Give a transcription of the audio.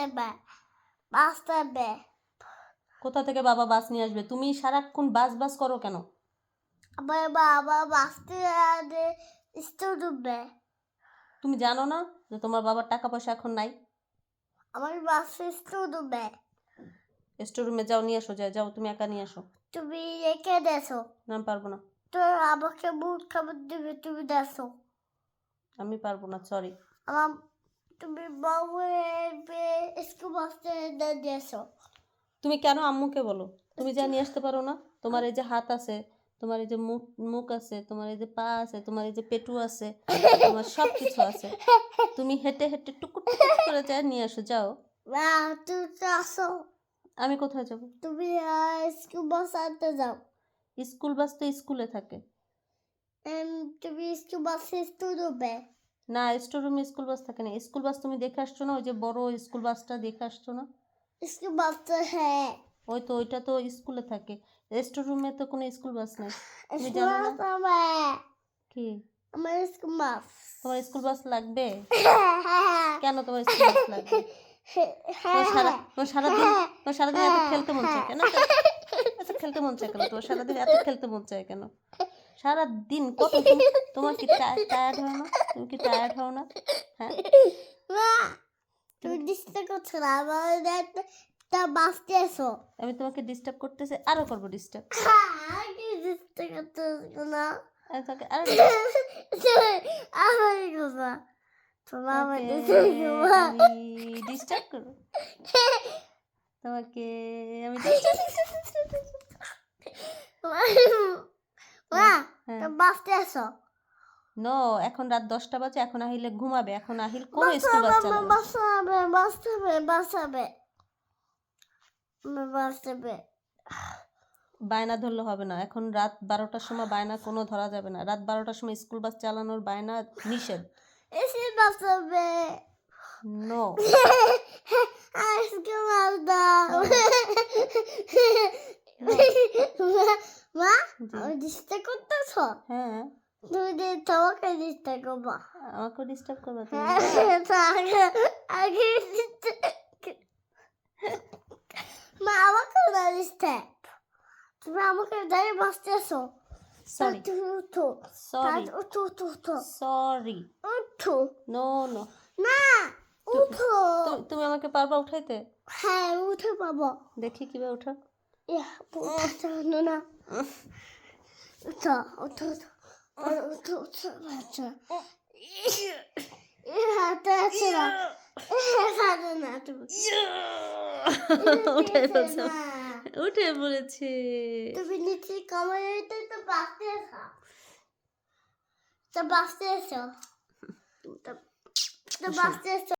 হবে কোথা থেকে বাবা বাস নিয়ে আসবে? তুমি সারাক্ষণ বাস বাস করো কেন? বাবা আগে স্টোর ডুববে তুমি জানো না যে তোমার বাবার টাকা পয়সা এখন নাই? আমার বাসে স্টোর ডুববে স্টোর রুমে যাও নিয়ে আসো যাও যাও তুমি একা নিয়ে আসো। তুমি রেখে দেছো। না আমি পারব না। তো আমাকে মুখ খাবার দেবে তুমি দেছো। আমি পারব না সরি আমার তুমি স্কুল বাসতে দিয়েছ। তুমি কেন আম্মুকে বলো? তুমি যা নিয়ে আসতে পারো না? তোমার এই যে হাত আছে তোমার এই যে মুখ মুখ আছে তোমার এই যে পা আছে তোমার এই যে পেটু আছে তোমার সব কিছু আছে। তুমি হেঁটে হেঁটে টুকুর টুকুর করে যা নিয়ে আসো যাও। তুমি তো আসো। আমি কোথায় যাব? তুমি স্কুল বাস আনতে যাও। স্কুল বাস তো স্কুলে থাকে। তুমি স্কুল বাসে ডুববে না স্টোর রুমে স্কুল বাস থাকে না। স্কুল বাস তুমি দেখে আসছো না? ওই যে বড় স্কুল বাসটা দেখে আসছো না? স্কুল বাস তো হ্যাঁ। ওই তো ওইটা তো স্কুলে থাকে। স্টোর রুমে তো কোনো স্কুল বাস নেই। তুমি জানো না? কি? আমার স্কুল বাস তোমার স্কুল বাস লাগবে? কেন তোমার স্কুল বাস লাগবে? তোমার সারাদিন তোমার সারাদিন এত খেলতে মন চায় কেন? এত খেলতে মন চায় কেন? তোমার সারাদিন এত খেলতে মন চায় কেন? সারাদিন কত তুমি- তোমার কি টায়ার্ড হয় না? তুমি কি টায়ার্ড হও না? হ্যাঁ? তুমি ডিস্টার্ব করছ না আমার তা বাসতে এসো আমি তোমাকে ডিস্টার্ব করতেছি আরও করব ডিস্টার্ব ডিস্টার্ব করছ না? আমি তোমাকে আরও আমার কথা ডিস্টার্ব করব তোমাকে আমি এসো নো এখন রাত দশটা বাজে এখন আহিলে ঘুমাবে এখন আহিল কোন স্কুল না। বাসাবে বাসাবে বাসাবে বাসাবে বায়না ধরলে হবে না এখন রাত বারোটার সময় বায়না কোনো ধরা যাবে না। রাত বারোটার সময় স্কুল বাস চালানোর বায়না নিষেধ। এসে বাসাবে নো। আজকে মাল দাও। মা আমি ডিস্টার্ব হ্যাঁ। তুমি যে তোমাকে ডিস্টার্ব করব। আমাকে ডিস্টার্ব করবে তুমি। হ্যাঁ, আগে আগে মা আমাকে না ডিস্টার্ব তুমি আমাকে দাঁড়িয়ে বসতেছো উঠো। নো নো না উঠো তুমি আমাকে পারবা উঠাইতে? হ্যাঁ উঠে পাবো। দেখি কীভাবে উঠো উঠো না। উঠো হাতে আছে না হাতে না তুমি উঠে বলছো উঠে বলেছে তুমি নিচে কমরে তো বাঁচতে এসো তো বাঁচতে এসো তো বাঁচতে এসো